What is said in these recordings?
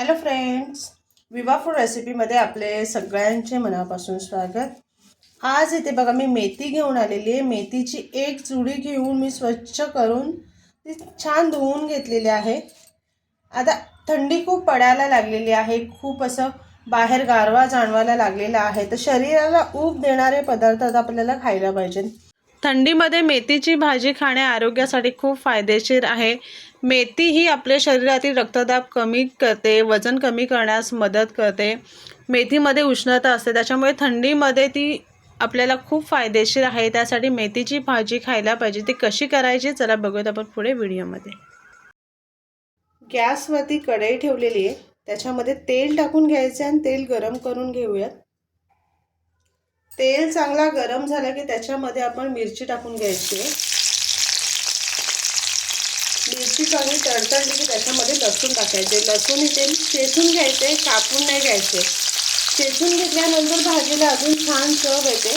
Hello friends विवा food रेसिपीमध्ये आपले सगळ्यांचे मनापासून स्वागत. आज इथे बघा मी मेथी घेऊन आलेली आहे. मेथीची एक चुडी घेऊन मी स्वच्छ करून ती छान धुवून घेतलेली आहे. आता थंडी खूप पडायला लागलेली आहे. खूप असं बाहेर गारवा जाणवायला लागलेला आहे. तर शरीराला ऊब देणारे पदार्थ आता आपल्याला खायला पाहिजे थंडीमध्ये मेथीची भाजी खाणे आरोग्यासाठी खूप फायदेशीर आहे. मेथी ही आपल्या शरीरातील रक्तदाब कमी करते वजन कमी करण्यास मदत करते. मेथीमध्ये उष्णता असते त्याच्यामुळे थंडीमध्ये ती आपल्याला खूप फायदेशीर आहे. त्यासाठी मेथीची भाजी खायला पाहिजे. ती कशी करायची चला बघूयात आपण पुढे व्हिडिओमध्ये. गॅसवरती कढई ठेवलेली आहे. त्याच्यामध्ये तेल टाकून घ्यायचे आणि तेल गरम करून घेऊयात. तेल चांगला गरम झाला की त्याच्यामध्ये आपण मिरची टाकून घ्यायची मिरची चांगली तडतडली की त्याच्यामध्ये लसूण टाकायचे. लसूण इथे चेचून घ्यायचे कापून नाही घ्यायचे. चेचून घेतल्यानंतर भाजीला अजून छान चव येते.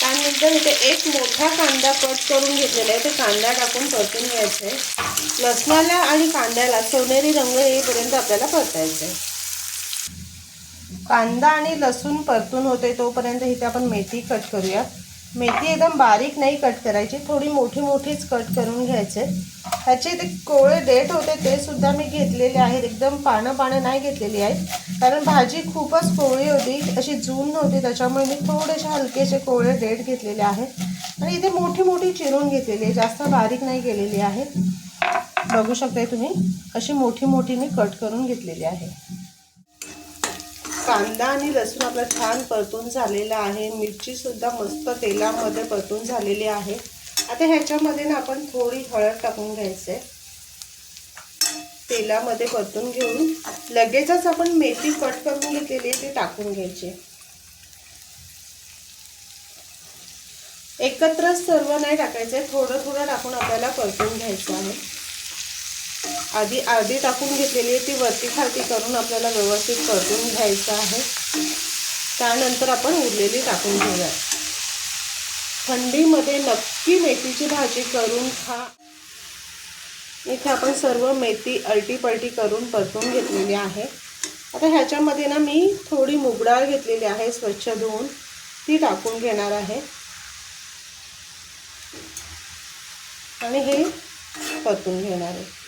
त्यानंतर इथे एक मोठा कांदा कट करून घेतलेला आहे. ते कांदा टाकून परतून घ्यायचे आहे. लसणाला आणि कांद्याला सोनेरी रंग येईपर्यंत आपल्याला परतायचं आहे. कांदा आणि लसूण परतून होते तोपर्यंत इथे आपण मेथी कट करूया. मेथी एकदम बारीक नाही कट करायची थोडी मोठी मोठीच कट करून घ्यायचे. त्याचे ते कोळे डेट होते ते सुद्धा मी घेतलेले आहेत. एकदम पानं पानं नाही घेतलेली आहेत. कारण भाजी खूपच कोवळी होती अशी जून नव्हती त्याच्यामुळे मी थोडेसे हलकेसे कोळे डेट घेतलेले आहेत. आणि इथे मोठी मोठी चिरून घेतलेली आहे जास्त बारीक नाही केलेली आहे. बघू शकताय तुम्ही अशी मोठी मोठी मी कट करून घेतलेली आहे. कांदा आणि लसूण आपला छान परतून झालेला आहे. मिरचीसुद्धा मस्त तेलामध्ये परतून झालेली आहे. आता ह्याच्यामध्ये ना आपण थोडी हळद टाकून घ्यायचे तेलामध्ये परतून घेऊन लगेचच आपण मेथी कट करून घेतलेली आहे ती टाकून घ्यायची. एकत्रच सर्व नाही टाकायचं थोडं थोडं टाकून आपल्याला परतून घ्यायचं आहे. आधी अर्धी टाकून घेतलेली आहे ती वरती खालती करून आपल्याला व्यवस्थित परतून घ्यायचं आहे. त्यानंतर आपण उरलेली टाकून घेऊया थंडीमध्ये नक्की मेथीची भाजी करून खा. इथे आपण सर्व मेथी अल्टीपलटी करून परतून घेतलेली आहे. आता ह्याच्यामध्ये ना मी थोडी मुगडाळ घेतलेली आहे स्वच्छ धुवून. ती टाकून घेणार आहे. आणि हे परतून घेणार आहे.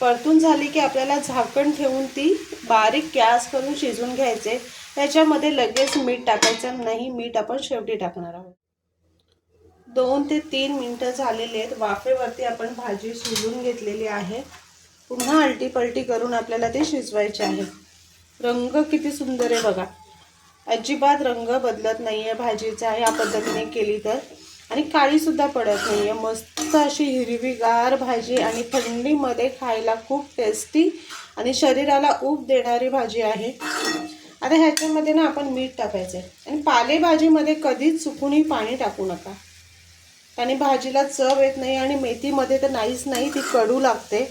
परतून झाली की आपल्याला झाकण ठेवून ती बारीक गॅस करून शिजून घ्यायचे. त्याच्यामध्ये लगेच मीठ टाकायचं नाही मीठ आपण शेवटी टाकणार आहोत. दोन ते तीन मिनटं झालेले आहेत. वाफेवरती आपण भाजी शिजून घेतलेली आहे. पुन्हा अलटीपलटी करून आपल्याला ते शिजवायचे आहे. रंग किती सुंदर आहे बघा. अजिबात रंग बदलत नाही आहे भाजीचा. ह्या पद्धतीने केली तर. आणि काळीसुद्धा पडत नाही आहे मस्त अशी हिरवीगार भाजी आणि थंडीमध्ये खायला खूप टेस्टी आणि शरीराला ऊब देणारी भाजी आहे. आता ह्याच्यामध्ये ना आपण मीठ टाकायचं आहे आणि पालेभाजीमध्ये कधीच चुकूनही पाणी टाकू नका. आणि भाजीला चव येत नाही आणि मेथीमध्ये तर नाहीच नाही ती कडू लागते.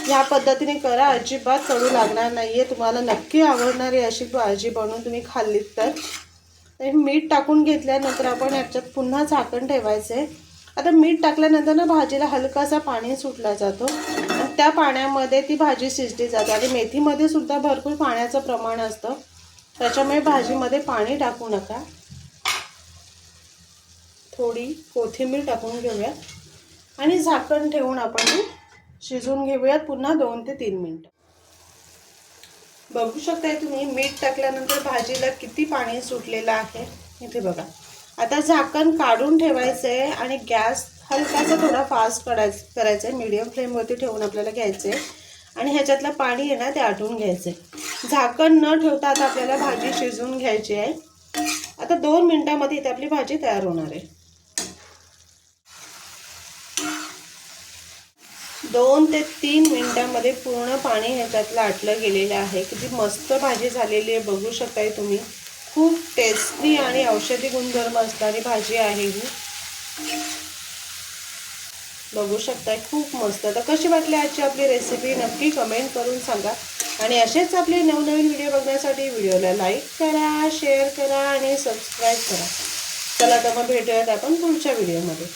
ह्या पद्धतीने करा अजिबात कडू लागणार नाही आहे तुम्हाला नक्की आवडणारी अशी भाजी बनवून तुम्ही खाल्लीत तर. तर मीठ टाकून घेतल्यानंतर आपण याच्यात पुन्हा झाकण ठेवायचं आहे आता मीठ टाकल्यानंतर ना भाजीला हलकासा पाणी सुटला जातो. त्या पाण्यामध्ये ती भाजी शिजली जाते आणि मेथीमध्ये सुद्धा भरपूर पाण्याचं प्रमाण असतं. त्याच्यामुळे भाजीमध्ये पाणी टाकू नका. थोडी कोथिंबीर टाकून घेऊयात. आणि झाकण ठेवून आपण शिजवून घेऊयात पुन्हा दोन ते तीन मिनटं. बघू शकताय तुम्ही मीठ टाकल्यानंतर भाजीला किती पाणी सुटलेलं आहे. इथे बघा. आता झाकण काढून ठेवायचं आहे आणि गॅस हलकासा थोडा फास्ट करायच करायचं आहे मीडियम फ्लेमवरती ठेवून आपल्याला घ्यायचं आहे आणि ह्याच्यातलं पाणी आहे ना ते आटवून घ्यायचं आहे झाकण न ठेवता आता आपल्याला भाजी शिजवून घ्यायची आहे. आता दोन मिनटामध्ये इथे आपली भाजी तयार होणार आहे. दोन ते तीन मिनटामध्ये पूर्ण पाणी ह्याच्यातलं आटलं गेलेलं आहे. किती मस्त भाजी झालेली आहे. बघू शकताय तुम्ही. खूप टेस्टी आणि औषधी गुणधर्म असणारी भाजी आहे ही. बघू शकताय. खूप मस्त. तर कशी वाटली आजची आपली रेसिपी नक्की कमेंट करून सांगा. आणि असेच आपले नवनवीन व्हिडिओ बघण्यासाठी व्हिडिओला लाईक करा शेअर करा आणि सबस्क्राईब करा. चला तर मग भेटूयात आपण पुढच्या व्हिडिओमध्ये